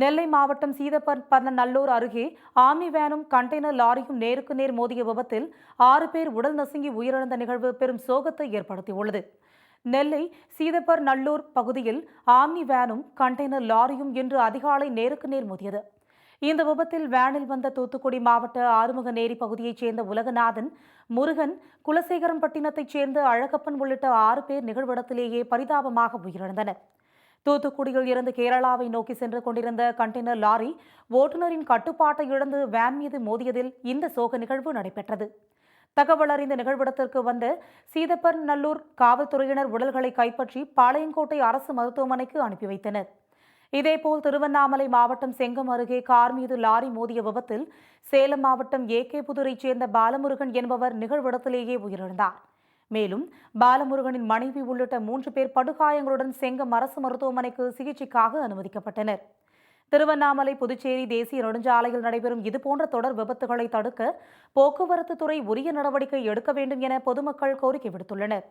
நெல்லை மாவட்டம் சீதப்பநல்லூர் அருகே ஆமி வேனும் கண்டெய்னர் லாரியும் நேருக்கு நேர் மோதிய விபத்தில் ஆறு பேர் உடல் நசுங்கி உயிரிழந்த நிகழ்வு பெரும் சோகத்தை ஏற்படுத்தியுள்ளது. நெல்லை சீதப்பர் நல்லூர் பகுதியில் ஆம்னி வேனும் கண்டெய்னர் லாரியும் இன்று அதிகாலை நேருக்கு நேர் மோதியது. இந்த விபத்தில் வேனில் வந்த தூத்துக்குடி மாவட்ட ஆறுமுகநேரி பகுதியைச் சேர்ந்த உலகநாதன் முருகன் குலசேகரம்பட்டினத்தைச் சேர்ந்த அழகப்பன் உள்ளிட்ட ஆறு பேர் நிகழ்விடத்திலேயே பரிதாபமாக உயிரிழந்தனர். தூத்துக்குடியில் இருந்து கேரளாவை நோக்கி சென்று கொண்டிருந்த கண்டெய்னர் லாரி ஓட்டுநரின் கட்டுப்பாட்டை இழந்து வேன் மீது மோதியதில் இந்த சோக நிகழ்வு நடைபெற்றது. தகவல் அறிந்த நிகழ்விடத்திற்கு வந்த சீதப்பர் நல்லூர் காவல்துறையினர் உடல்களை கைப்பற்றி பாளையங்கோட்டை அரசு மருத்துவமனைக்கு அனுப்பி வைத்தனர். இதேபோல் திருவண்ணாமலை மாவட்டம் செங்கம் அருகே கார் மீது லாரி மோதிய விபத்தில் சேலம் மாவட்டம் ஏ கே புதூரைச் சேர்ந்த பாலமுருகன் என்பவர் நிகழ்விடத்திலேயே உயிரிழந்தார். மேலும் பாலமுருகனின் மனைவி உள்ளிட்ட மூன்று பேர் படுகாயங்களுடன் செங்கம் அரசு மருத்துவமனைக்கு சிகிச்சைக்காக அனுமதிக்கப்பட்டனர். திருவண்ணாமலை புதுச்சேரி தேசிய நெடுஞ்சாலையில் நடைபெறும் இதுபோன்ற தொடர் விபத்துகளை தடுக்க போக்குவரத்து துறை உரிய நடவடிக்கை எடுக்க வேண்டும் என பொதுமக்கள் கோரிக்கை விடுத்துள்ளனர்.